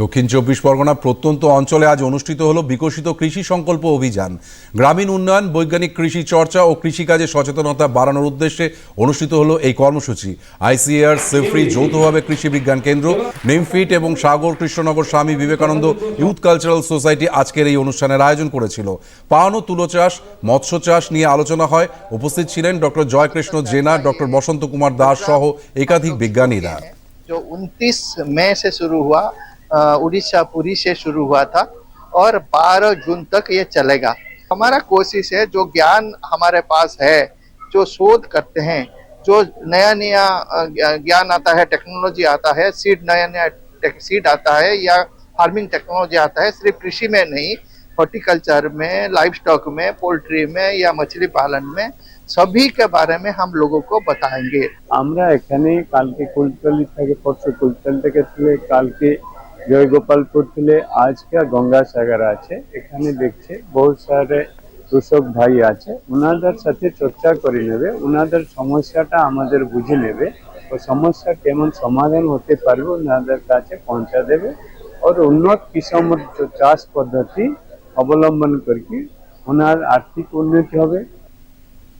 দক্ষিণ চব্বিশ পরগনা প্রত্যন্ত অঞ্চলে আজ অনুষ্ঠিত হল বিকশিত কৃষি সংকল্প অভিযান। গ্রামীণ উন্নয়ন, বৈজ্ঞানিক কৃষি চর্চা ও কৃষিকাজে সচেতনতা বাড়ানোর উদ্দেশ্যে অনুষ্ঠিত হল এই কর্মসূচি। আইসিএআর, সেফ্রি যৌথভাবে কৃষি বিজ্ঞান কেন্দ্র, নিমফিট এবং সাগর Krishnanagar Swami Vivekananda youth cultural society আজকের এই অনুষ্ঠানের আয়োজন করেছিল। পান ও তুলো চাষ, মৎস্য চাষ নিয়ে আলোচনা হয়। উপস্থিত ছিলেন ডক্টর জয়কৃষ্ণ জেনা ডক্টর বসন্ত কুমার দাস সহ একাধিক বিজ্ঞানীরা। উনত্রিশ মে শুরু হওয়া उड़ीसा पुरी से शुरू हुआ था और 12 जून तक ये चलेगा हमारा कोशिश है जो ज्ञान हमारे पास है जो शोध करते हैं जो नया नया अ, ज्ञान आता है टेक्नोलॉजी आता है सीड नया नया सीड आता है या फार्मिंग टेक्नोलॉजी आता है सिर्फ कृषि में नहीं हॉर्टिकल्चर में लाइफ स्टॉक में पोल्ट्री में या मछली पालन में सभी के बारे में हम लोगों को बताएंगे আমরা এখানে কালকে কুলতলি থেকে পরশু কুলতলি থেকে তুলে কালকে জয়গোপালপুর তুলে আজকে গঙ্গাসাগর আছে। এখানে দেখছে বহু সারে কৃষক ভাই আছে। ওনাদের সাথে চর্চা করে নেবে। ওনাদের সমস্যাটা আমাদের বুঝে নেবে। ও সমস্যা কেমন সমাধান হতে পারবে ওনাদের কাছে পৌঁছা দেবে। ওর উন্নত কিসম চাষ পদ্ধতি অবলম্বন করি ওনার আর্থিক উন্নতি হবে।